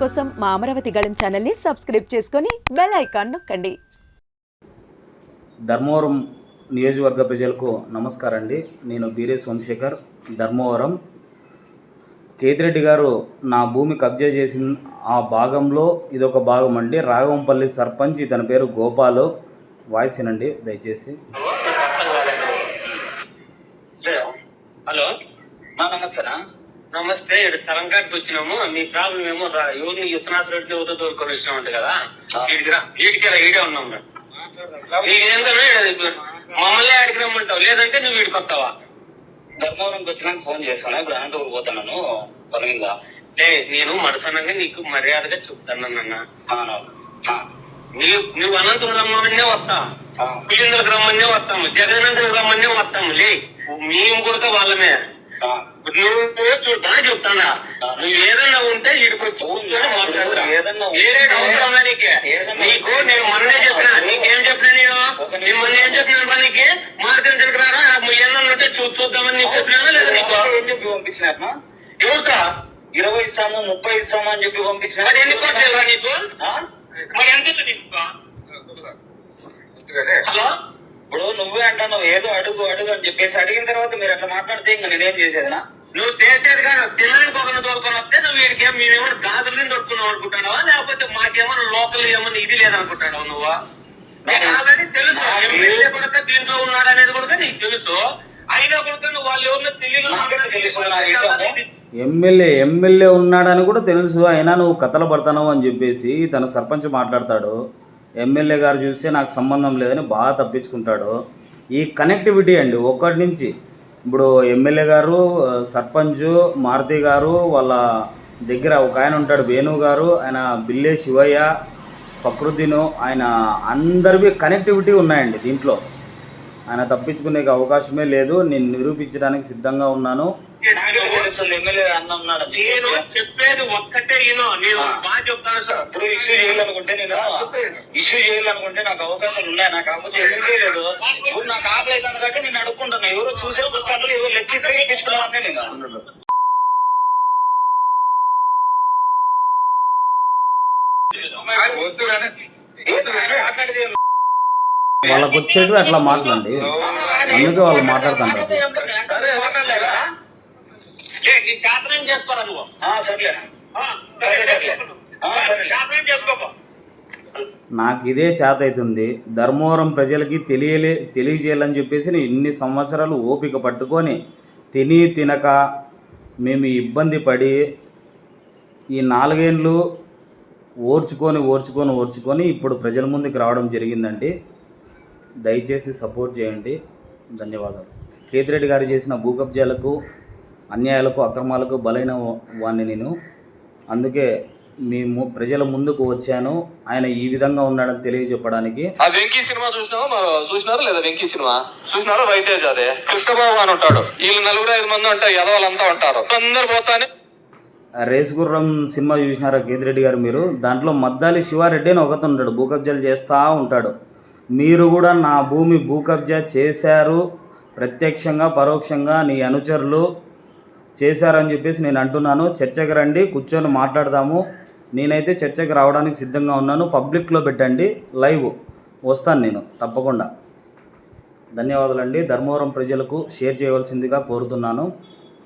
కోసం మా అమరావతి గళం ఛానల్ని సబ్స్క్రైబ్ చేసుకొని బెల్ ఐకాన్ నొక్కండి. ధర్మవరం నియోజకవర్గ ప్రజలకు నమస్కారం అండి నేను బీరే సోమశేఖర్ ధర్మవరం. కేతిరెడ్డి గారు నా భూమి కబ్జా చేసిన ఆ భాగంలో ఇదొక భాగం అండి. రాఘవంపల్లి సర్పంచ్ ఇతని పేరు గోపాలు. వాయిస్ వినండి దయచేసి. హలో. ఆ, నమస్తేనా నమస్తే ఇక్కడ తెలంగాణకి వచ్చినాము. మీ ప్రాబ్లం ఏమో రా- ఎవరిని విశ్వనాథ్ రెడ్డి ఎవరితో తోలుకొని వచ్చినామంట కదా? రా ఈడే ఉన్నాం మమ్మల్ని ఆడికి రమ్మంటావు. లేదంటే నువ్వు వీడికి వస్తావా? ధర్మవరంకి వచ్చినాక ఫోన్ చేస్తాను. ఇప్పుడు అనంతపురం పోతున్నాను. మీద లే నేను మడసనంగా నీకు మర్యాదగా చెప్తాను నీవు నువ్వు అనంతపురం రమ్మనే వస్తా. ఆ. పులిందరికి రమ్మనే వస్తాము జగనందరికి రమ్మనే వస్తాము లే మేము కూడా వాళ్ళమే. నువ్వు చూద్దా చెప్తానా? నువ్వు ఏదన్నా ఉంటే ఇక్కడికి వచ్చి ఏదన్నా వేరే అవసరం నీకే? నీకు నేను మొన్నే చెప్పినా నీకేం చెప్పినా నేను? నేను మొన్న ఏం చెప్పినా పనికి మార్కెట్ రారా ఏమన్నా ఉంటే చూ చూద్దామని నీకు చెప్పినా లేదా నీకు? ఏం చెప్పి పంపించినారు ఎవరికా? ఇరవై ఇస్తాము ముప్పై ఇస్తాము అని చెప్పి పంపించిన? మరి ఎన్ని కోట్లు నీకు? మరి ఎంత నీకు? హలో? నువ్వే అంటావు ఏదో అడుగు అడుగు అని చెప్పేసి అడిగిన తర్వాత మీరు అట్లా మాట్లాడితే ఇంకా నేనేం చేసేదినా? నువ్వు చేసేది కానీ తినడానికి ఒకరిని తోలుకొని వస్తే నువ్వు వీడికి ఏం మేమేమో గాజులు దొరుకుతున్నావు అనుకుంటున్నావా? లేకపోతే మాకేమన్నా లోకల్ ఏమన్నా ఇది లేదనుకుంటున్నావు నువ్వు? నీకు ఆల్రెడీ తెలుసు. ఎమ్మెల్యే కొడుక దీంట్లో ఉన్నాడు అనేది కూడా నీకు తెలుసు. అయినా కూడా నువ్వు వాళ్ళు ఎవరిలో. తెలియదు ఎమ్మెల్యే ఎమ్మెల్యే ఉన్నాడని కూడా తెలుసు. అయినా నువ్వు కథలు పడతావు అని చెప్పేసి తన సర్పంచ్ మాట్లాడతాడు. ఎమ్మెల్యే గారు చూస్తే నాకు సంబంధం లేదని బాగా తప్పించుకుంటాడు. ఈ కనెక్టివిటీ అండి ఒక్కటి నుంచి. ఇప్పుడు ఎమ్మెల్యే గారు సర్పంచ్ మారుతి గారు వాళ్ళ దగ్గర ఒక ఆయన ఉంటాడు వేణు గారు ఆయన బిల్లే శివయ్య ఫక్రుద్దీను ఆయన అందరివి కనెక్టివిటీ ఉన్నాయండి దీంట్లో. ఆయన తప్పించుకునే అవకాశమే లేదు నేను నిరూపించడానికి సిద్ధంగా ఉన్నాను. నేను. చెప్పేది ఒక్కటే నేను నేను బాగా చెప్తాను సార్ ఇప్పుడు ఇష్యూ చేయాలనుకుంటే నేను ఇష్యూ చేయాలనుకుంటే నాకు అవకాశాలు ఉన్నాయి. నాకు కాకపోతే ఎందుకు చేయలేదు. ఇప్పుడు నాకు అవుతుంది కాబట్టి నేను అడుక్కుంటున్నా. ఎవరో చూసే పుస్తకాలు ఎవరు లెక్కిస్తే ఎక్కించుకున్నామని నేను వాళ్ళకు వచ్చేటివి అట్లా మాట్లాడండి. అందుకే వాళ్ళు మాట్లాడుతుంటారు? శాస్త్రం చేసుకోరా నువ్వు? సర్లే. చేసుకోపో. నాకు ఇదే చేత అవుతుంది. ధర్మవరం ప్రజలకి తెలియలే తెలియజేయాలని చెప్పేసి నేను ఇన్ని సంవత్సరాలు ఓపిక పట్టుకొని తిని తినక మేము ఇబ్బంది పడి ఈ నాలుగేళ్ళు ఓర్చుకొని ఓర్చుకొని ఓర్చుకొని ఇప్పుడు ప్రజల ముందుకు రావడం జరిగిందండి. దయచేసి సపోర్ట్ చేయండి. ధన్యవాదాలు. కేతిరెడ్డి గారు చేసిన భూ కబ్జాలకు అన్యాయాలకు అక్రమాలకు బలైన వాడిని నేను. అందుకే మేము ప్రజల ముందుకు వచ్చాను. ఆయన ఈ విధంగా ఉన్నాడని తెలియజెప్పడానికి. ఆ వెంకీ సినిమా చూసినావా చూసినారా లేదా వెంకీ సినిమా? చూసినారా రైతేజ్ అదే? కృష్ణబాబు అని ఉంటాడు. వీళ్ళు నలుగురు ఐదు మంది ఉంటారు ఎదవాళ్ళంతా ఉంటారు. అందరు పోతానే. రేస్ గుర్రం సినిమా చూసినారా కేతిరెడ్డి గారు మీరు? దాంట్లో మద్దాలి శివారెడ్డి అని ఒకతను ఉంటాడు భూ కబ్జాలు చేస్తూ ఉంటాడు. మీరు కూడా నా భూమి భూ కబ్జా చేశారు. ప్రత్యక్షంగా పరోక్షంగా నీ అనుచరులు చేశారని చెప్పేసి నేను అంటున్నాను. చర్చకు రండి కూర్చొని మాట్లాడదాము. నేనైతే చర్చకు రావడానికి సిద్ధంగా ఉన్నాను. పబ్లిక్లో పెట్టండి లైవ్ వస్తాను నేను తప్పకుండా. ధన్యవాదాలండి. ధర్మవరం ప్రజలకు షేర్ చేయవలసిందిగా కోరుతున్నాను.